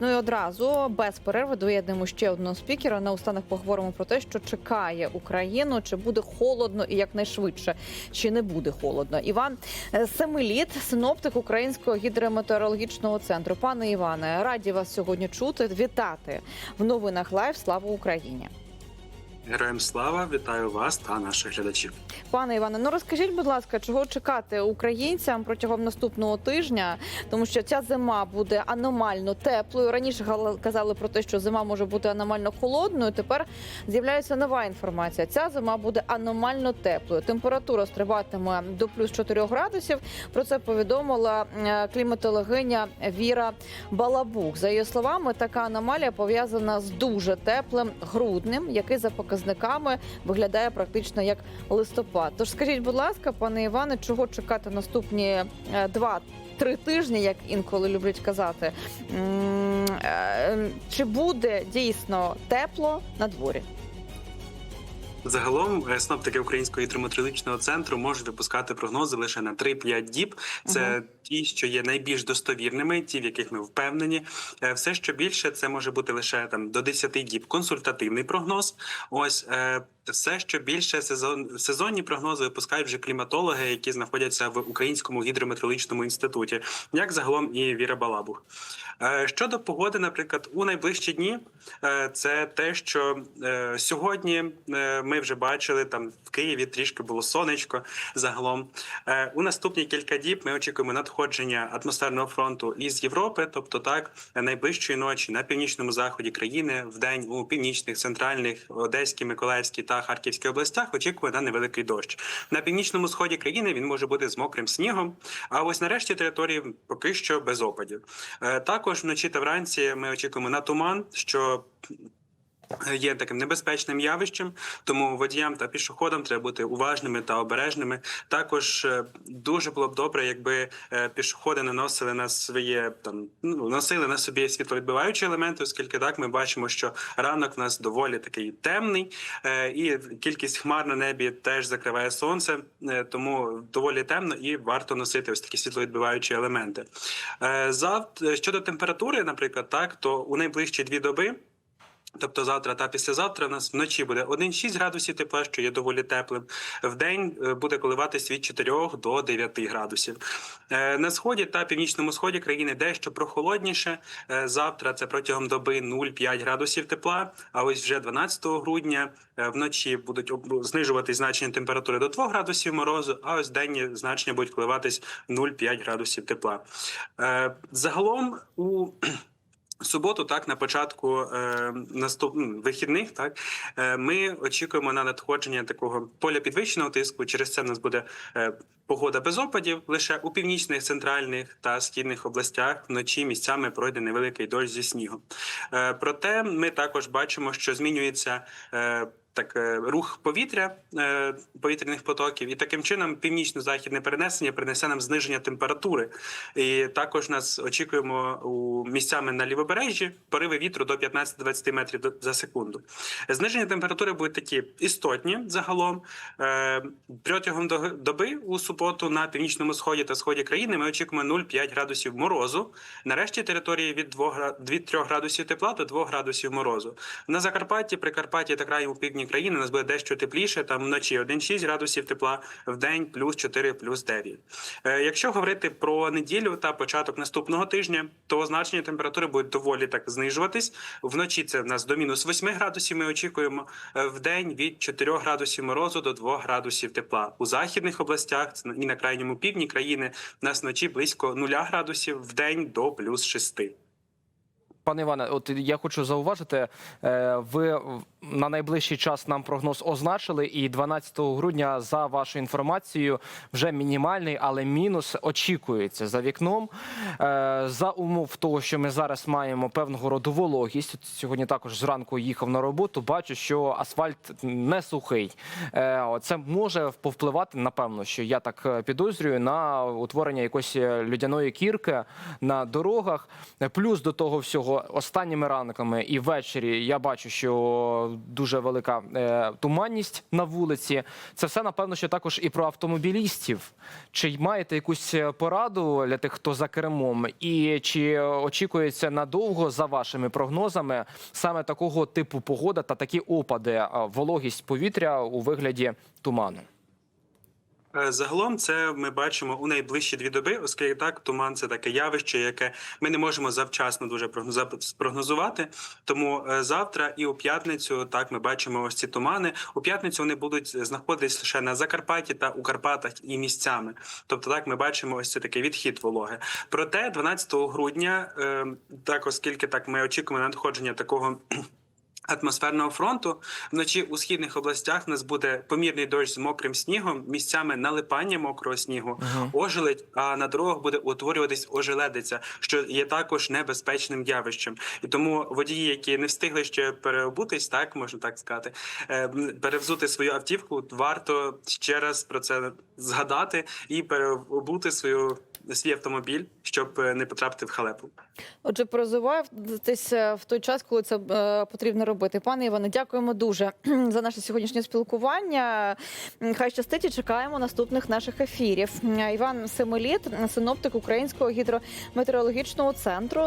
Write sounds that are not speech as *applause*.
Ну і одразу без перерви доєднемо ще одного спікера. На устанах поговоримо про те, що чекає Україну, чи буде холодно і якнайшвидше, чи не буде холодно. Іван Семиліт, синоптик Українського гідрометеорологічного центру. Пане Іване, раді вас сьогодні чути. Вітати в новинах Лайв. Слава Україні! Героям слава, вітаю вас та наших глядачів. Пане Іване, ну розкажіть, будь ласка, чого чекати українцям протягом наступного тижня, тому що ця зима буде аномально теплою. Раніше казали про те, що зима може бути аномально холодною. Тепер з'являється нова інформація. Ця зима буде аномально теплою. Температура стрибатиме до плюс 4 градусів. Про це повідомила е, кліматологиня Віра Балабух. За її словами, така аномалія пов'язана з дуже теплим груднем, який за показниками виглядає практично як листопад. Тож скажіть, будь ласка, пане Іване, чого чекати наступні е, два-три тижні, як інколи люблять казати? Е, Чи буде дійсно тепло на дворі? Загалом е, синоптики Українського гідрометеорологічного центру можуть випускати прогнози лише на 3-5 діб. Це Мгм. ті, що є найбільш достовірними, ті, в яких ми впевнені. Е, Все, що більше, це може бути лише там до 10 діб консультативний прогноз. Ось е, все, що більше сезон сезонні прогнози випускають вже кліматологи, які знаходяться в Українському гідрометеорологічному інституті, як загалом і Віра Балабух. Е, Щодо погоди, наприклад, у найближчі дні, е, це те, що е, сьогодні ми вже бачили там в Києві трішки було сонечко. Загалом у наступні кілька діб ми очікуємо надходження атмосферного фронту із Європи, тобто так найближчої ночі на північному заході країни, в день у північних, центральних, Одеській, Миколаївській та Харківській областях очікує на невеликий дощ. На північному сході країни він може бути з мокрим снігом. А ось нарешті території поки що без опадів. Е, Також вночі та вранці ми очікуємо на туман, що є таким небезпечним явищем, тому водіям та пішоходам треба бути уважними та обережними. Також е, дуже було б добре, якби е, пішоходи наносили на своє там ну носили на собі світловідбиваючі елементи, оскільки так ми бачимо, що ранок в нас доволі такий темний, е, і кількість хмар на небі теж закриває сонце, тому доволі темно і варто носити ось такі світловідбиваючі елементи. Завтра щодо температури, наприклад, так то у найближчі дві доби. Тобто завтра та післязавтра у нас вночі буде 1,6 градусів тепла, що є доволі теплим. В день е, буде коливатись від 4 до 9 градусів. Е, На сході та північному сході країни дещо прохолодніше. Е, Завтра це протягом доби 0,5 градусів тепла. А ось вже 12 грудня вночі будуть знижуватись значення температури до 2 градусів морозу, а ось денні значення будуть коливатись 0,5 градусів тепла. Загалом у суботу, так на початку е, наступ... вихідних, так е, ми очікуємо на надходження такого поля підвищеного тиску. Через це в нас буде е, погода без опадів. Лише у північних, центральних та східних областях вночі місцями пройде невеликий дощ зі снігом. Е, проте ми також бачимо, що змінюється. Е, так, е, рух повітря е, повітряних потоків, і таким чином північно-західне перенесення принесе нам зниження температури. І також нас очікуємо у місцями на лівобережжі пориви вітру до 15-20 метрів за секунду. Зниження температури будуть такі істотні загалом. Е, Протягом доби у суботу на північному сході та сході країни ми очікуємо 0,5 градусів морозу. Нарешті території від 2-3 градусів тепла до 2 градусів морозу. На Закарпатті, Прикарпатті та краю у півдні країни у нас буде дещо тепліше. Там вночі 1,6 градусів тепла, в день плюс 4, плюс 9. Е, Якщо говорити про неділю та початок наступного тижня, то значення температури будуть доволі так знижуватись. Вночі це в нас до мінус 8 градусів. Ми очікуємо Е, в день від 4 градусів морозу до 2 градусів тепла. У західних областях і на крайньому півдні країни у нас вночі близько 0 градусів, в день до плюс 6. Пане Іване, от я хочу зауважити, е, ви на найближчий час нам прогноз означили, і 12 грудня, за вашою інформацією, вже мінімальний, але мінус очікується за вікном. Е, За умов того, що ми зараз маємо певного роду вологість. От Сьогодні також зранку їхав на роботу. Бачу, що асфальт не сухий. Е, Це може повпливати, напевно, що я так підозрюю, на утворення якоїсь людяної кірки на дорогах. Плюс до того всього того, останніми ранками і ввечері я бачу, що дуже велика е, туманність на вулиці. Це все напевно, що також і про автомобілістів. Чи маєте якусь е, пораду для тих, хто за кермом, і чи очікується надовго за вашими прогнозами саме такого типу погода та такі опади, вологість повітря у вигляді туману? Е, Загалом це ми бачимо у найближчі дві доби, оскільки так туман це таке явище, яке ми не можемо завчасно дуже спрогнозувати. Тому е, завтра і у п'ятницю так ми бачимо ось ці тумани. У п'ятницю вони будуть знаходитись лише на Закарпатті та у Карпатах і місцями. Тобто, так ми бачимо ось це такий відхід вологи. Проте 12 грудня, е, так оскільки так ми очікуємо надходження такого. Атмосферного фронту. Вночі у східних областях в нас буде помірний дощ з мокрим снігом, місцями налипання мокрого снігу, ожеледь, а на дорогах буде утворюватись ожеледиця, що є також небезпечним явищем. І тому водії, які не встигли ще переобутись, так можна так сказати, е, перевзути свою автівку, варто ще раз про це згадати і переобути свою свій автомобіль, щоб е, не потрапити в халепу. Отже, перезуватись е, в той час, коли це е, потрібно робити. Пане Іване, дякуємо дуже *clears throat* за наше сьогоднішнє спілкування. Хай щастить і чекаємо наступних наших ефірів. Іван Семеліт, синоптик Українського гідрометеорологічного центру.